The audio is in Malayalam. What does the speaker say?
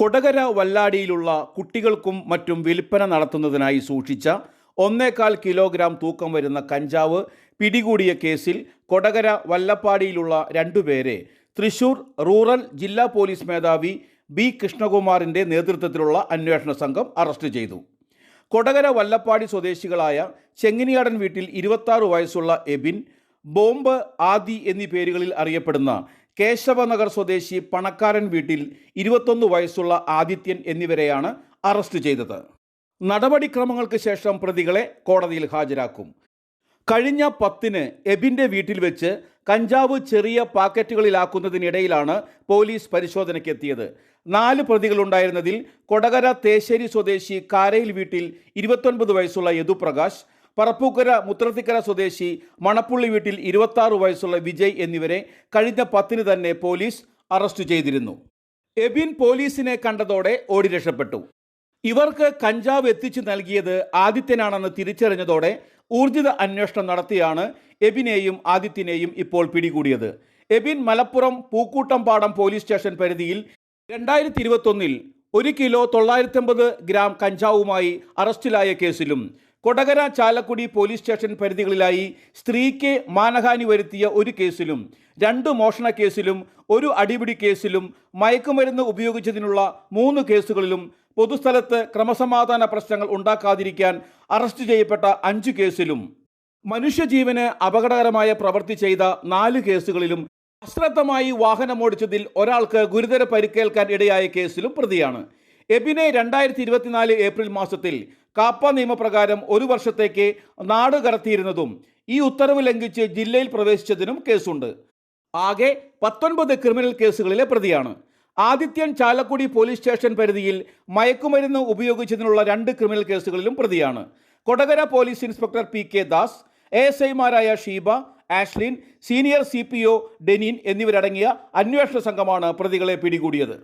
കൊടകര വല്ലാടിയിലുള്ള കുട്ടികൾക്കും മറ്റും വിൽപ്പന നടത്തുന്നതിനായി സൂക്ഷിച്ച ഒന്നേകാൽ കിലോഗ്രാം തൂക്കം വരുന്ന കഞ്ചാവ് പിടികൂടിയ കേസിൽ കൊടകര വല്ലപ്പാടിയിലുള്ള രണ്ടുപേരെ തൃശൂർ റൂറൽ ജില്ലാ പോലീസ് മേധാവി ബി കൃഷ്ണകുമാറിന്റെ നേതൃത്വത്തിലുള്ള അന്വേഷണ സംഘം അറസ്റ്റ് ചെയ്തു. കൊടകര വല്ലപ്പാടി സ്വദേശികളായ ചെങ്ങിനിയാടൻ വീട്ടിൽ ഇരുപത്താറ് വയസ്സുള്ള എബിൻ ബോംബ് ആദി എന്നീ പേരുകളിൽ അറിയപ്പെടുന്ന കേശവനഗർ സ്വദേശി പണക്കാരൻ വീട്ടിൽ ഇരുപത്തൊന്ന് വയസ്സുള്ള ആദിത്യൻ എന്നിവരെയാണ് അറസ്റ്റ് ചെയ്തത്. നടപടിക്രമങ്ങൾക്ക് ശേഷം പ്രതികളെ കോടതിയിൽ ഹാജരാക്കും. കഴിഞ്ഞ പത്തിന് എബിന്റെ വീട്ടിൽ വെച്ച് കഞ്ചാവ് ചെറിയ പാക്കറ്റുകളിലാക്കുന്നതിനിടയിലാണ് പോലീസ് പരിശോധനയ്ക്കെത്തിയത്. നാല് പ്രതികളുണ്ടായിരുന്നതിൽ കൊടകര തേശ്ശേരി സ്വദേശി കാരയിൽ വീട്ടിൽ ഇരുപത്തൊൻപത് വയസ്സുള്ള യദുപ്രകാശ് പറപ്പൂക്കര മുത്രത്തിക്കര സ്വദേശി മണപ്പുള്ളി വീട്ടിൽ ഇരുപത്താറ് വയസ്സുള്ള വിജയ് എന്നിവരെ കഴിഞ്ഞ പത്തിന് തന്നെ പോലീസ് അറസ്റ്റ് ചെയ്തിരുന്നു. എബിൻ പോലീസിനെ കണ്ടതോടെ ഓടി രക്ഷപ്പെട്ടു. ഇവർക്ക് കഞ്ചാവ് എത്തിച്ചു നൽകിയത് ആദിത്യനാണെന്ന് തിരിച്ചറിഞ്ഞതോടെ ഊർജിത അന്വേഷണം നടത്തിയാണ് എബിനെയും ആദിത്യനെയും ഇപ്പോൾ പിടികൂടിയത്. എബിൻ മലപ്പുറം പൂക്കൂട്ടംപാടം പോലീസ് സ്റ്റേഷൻ പരിധിയിൽ രണ്ടായിരത്തി ഇരുപത്തൊന്നിൽ ഒരു കിലോ തൊള്ളായിരത്തമ്പത് ഗ്രാം കഞ്ചാവുമായി അറസ്റ്റിലായ കേസിലും കൊടകര ചാലക്കുടി പോലീസ് സ്റ്റേഷൻ പരിധികളിലായി സ്ത്രീക്ക് മാനഹാനി വരുത്തിയ ഒരു കേസിലും രണ്ട് മോഷണ കേസിലും ഒരു അടിപിടി കേസിലും മയക്കുമരുന്ന് ഉപയോഗിച്ചതിനുള്ള മൂന്ന് കേസുകളിലും പൊതുസ്ഥലത്ത് ക്രമസമാധാന പ്രശ്നങ്ങൾ ഉണ്ടാക്കാതിരിക്കാൻ അറസ്റ്റ് ചെയ്യപ്പെട്ട അഞ്ച് കേസിലും. മനുഷ്യജീവന് അപകടകരമായ പ്രവൃത്തി ചെയ്ത നാല് കേസുകളിലും അശ്രദ്ധമായി വാഹനമോടിച്ചതിൽ ഒരാൾക്ക് ഗുരുതര പരിക്കേൽക്കാൻ ഇടയായ കേസിലും പ്രതിയാണ്. എബിനെ രണ്ടായിരത്തി ഇരുപത്തിനാല് ഏപ്രിൽ മാസത്തിൽ കാപ്പ നിയമപ്രകാരം ഒരു വർഷത്തേക്ക് നാട് കടത്തിയിരുന്നതും ഈ ഉത്തരവ് ലംഘിച്ച് ജില്ലയിൽ പ്രവേശിച്ചതിനും കേസുണ്ട്. ആകെ പത്തൊൻപത് ക്രിമിനൽ കേസുകളിലെ പ്രതിയാണ്. ആദിത്യൻ ചാലക്കുടി പോലീസ് സ്റ്റേഷൻ പരിധിയിൽ മയക്കുമരുന്ന് ഉപയോഗിച്ചതിനുള്ള രണ്ട് ക്രിമിനൽ കേസുകളിലും പ്രതിയാണ്. Kodakara police inspector P K Das A S ഐമാരായ Sheeba Ashlin senior C P O Denin എന്നിവരടങ്ങിയ അന്വേഷണ സംഘമാണ് പ്രതികളെ പിടികൂടിയത്.